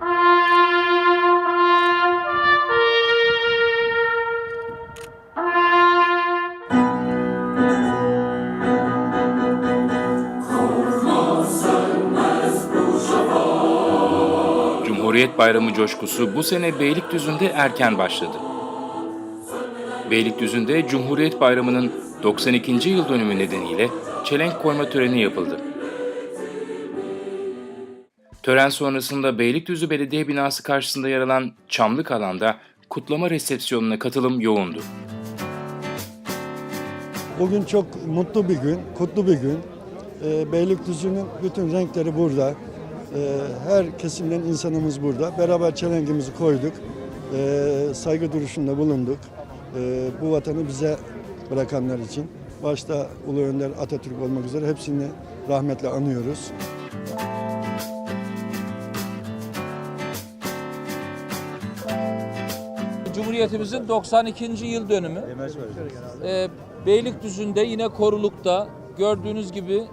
Cumhuriyet Bayramı coşkusu bu sene Beylikdüzü'nde erken başladı. Beylikdüzü'nde Cumhuriyet Bayramı'nın 92. yıl dönümü nedeniyle çelenk koyma töreni yapıldı. Tören sonrasında Beylikdüzü Belediye Binası karşısında yer alan Çamlık alanda kutlama resepsiyonuna katılım yoğundu. Bugün çok mutlu bir gün, kutlu bir gün. Ee, Beylikdüzü'nün bütün renkleri burada. Ee, her kesimden insanımız burada. Beraber çelengimizi koyduk. Ee, saygı duruşunda bulunduk. Ee, bu vatanı bize bırakanlar için. Başta Ulu Önder Atatürk olmak üzere hepsini rahmetle anıyoruz. Cumhuriyetimizin 92. yıl dönümü. Ee, Beylikdüzü'nde yine korulukta gördüğünüz gibi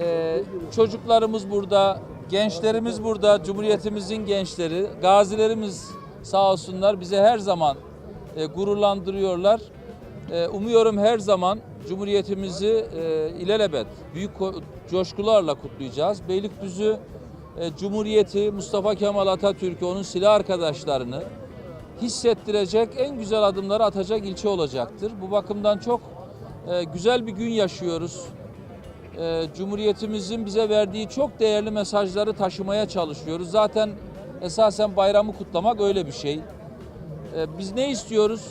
e, çocuklarımız burada, gençlerimiz burada, Cumhuriyetimizin gençleri, gazilerimiz sağ olsunlar bize her zaman e, gururlandırıyorlar. E, umuyorum her zaman Cumhuriyetimizi e, ilelebet büyük coşkularla kutlayacağız. Beylikdüzü e, Cumhuriyeti, Mustafa Kemal Atatürk'ü, onun silah arkadaşlarını, hissettirecek en güzel adımları atacak ilçe olacaktır. Bu bakımdan çok e, güzel bir gün yaşıyoruz. E, Cumhuriyetimizin bize verdiği çok değerli mesajları taşımaya çalışıyoruz. Zaten esasen bayramı kutlamak öyle bir şey. E, biz ne istiyoruz?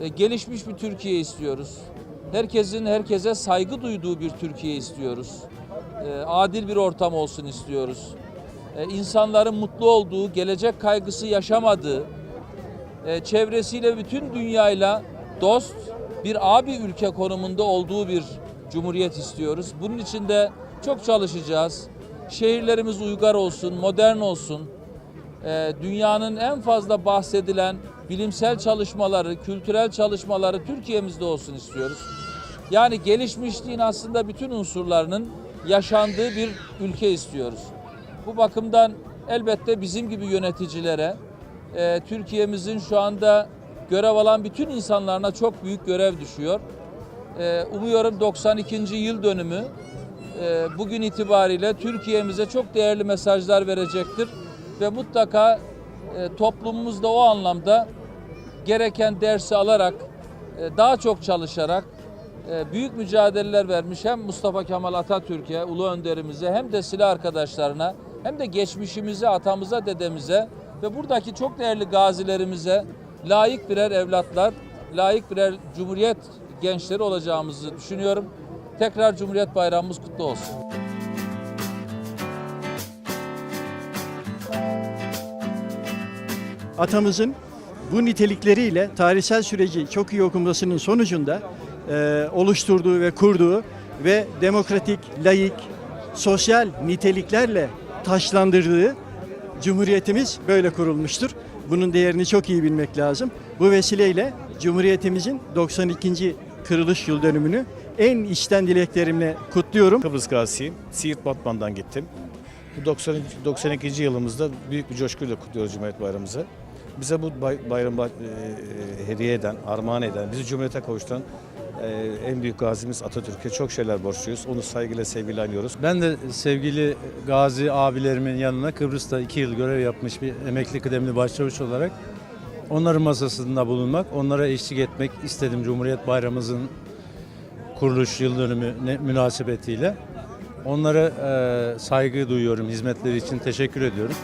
E, gelişmiş bir Türkiye istiyoruz. Herkesin herkese saygı duyduğu bir Türkiye istiyoruz. E, adil bir ortam olsun istiyoruz. E, insanların mutlu olduğu, gelecek kaygısı yaşamadığı, e, çevresiyle bütün dünyayla dost bir abi ülke konumunda olduğu bir cumhuriyet istiyoruz. Bunun için de çok çalışacağız. Şehirlerimiz uygar olsun, modern olsun. E, dünyanın en fazla bahsedilen bilimsel çalışmaları, kültürel çalışmaları Türkiye'mizde olsun istiyoruz. Yani gelişmişliğin aslında bütün unsurlarının yaşandığı bir ülke istiyoruz. Bu bakımdan elbette bizim gibi yöneticilere, e, Türkiye'mizin şu anda görev alan bütün insanlarına çok büyük görev düşüyor. E, umuyorum 92. yıl dönümü e, bugün itibariyle Türkiye'mize çok değerli mesajlar verecektir ve mutlaka e, toplumumuzda o anlamda gereken dersi alarak e, daha çok çalışarak e, büyük mücadeleler vermiş hem Mustafa Kemal Atatürk'e, ulu önderimize hem de silah arkadaşlarına hem de geçmişimize, atamıza, dedemize ve buradaki çok değerli gazilerimize layık birer evlatlar, layık birer cumhuriyet gençleri olacağımızı düşünüyorum. Tekrar Cumhuriyet Bayramımız kutlu olsun. atamızın bu nitelikleriyle tarihsel süreci çok iyi okumasının sonucunda e, oluşturduğu ve kurduğu ve demokratik, layık, sosyal niteliklerle taşlandırdığı Cumhuriyetimiz böyle kurulmuştur. Bunun değerini çok iyi bilmek lazım. Bu vesileyle Cumhuriyetimizin 92. kırılış yıl dönümünü en içten dileklerimle kutluyorum. Kıbrıs gazisiyim. Siirt Batman'dan gittim. Bu 90, 92. yılımızda büyük bir coşkuyla kutluyoruz Cumhuriyet Bayramımızı. Bize bu bay, bayramı e, hediye eden, armağan eden, bizi Cumhuriyet'e kavuşturan e, en büyük gazimiz Atatürk'e çok şeyler borçluyuz. Onu saygıyla, sevgiyle anıyoruz. Ben de sevgili gazi abilerimin yanına Kıbrıs'ta iki yıl görev yapmış bir emekli kıdemli başçavuş olarak onların masasında bulunmak, onlara eşlik etmek istedim Cumhuriyet Bayramımızın kuruluş yıl dönümü münasebetiyle. Onlara e, saygı duyuyorum, hizmetleri için teşekkür ediyorum.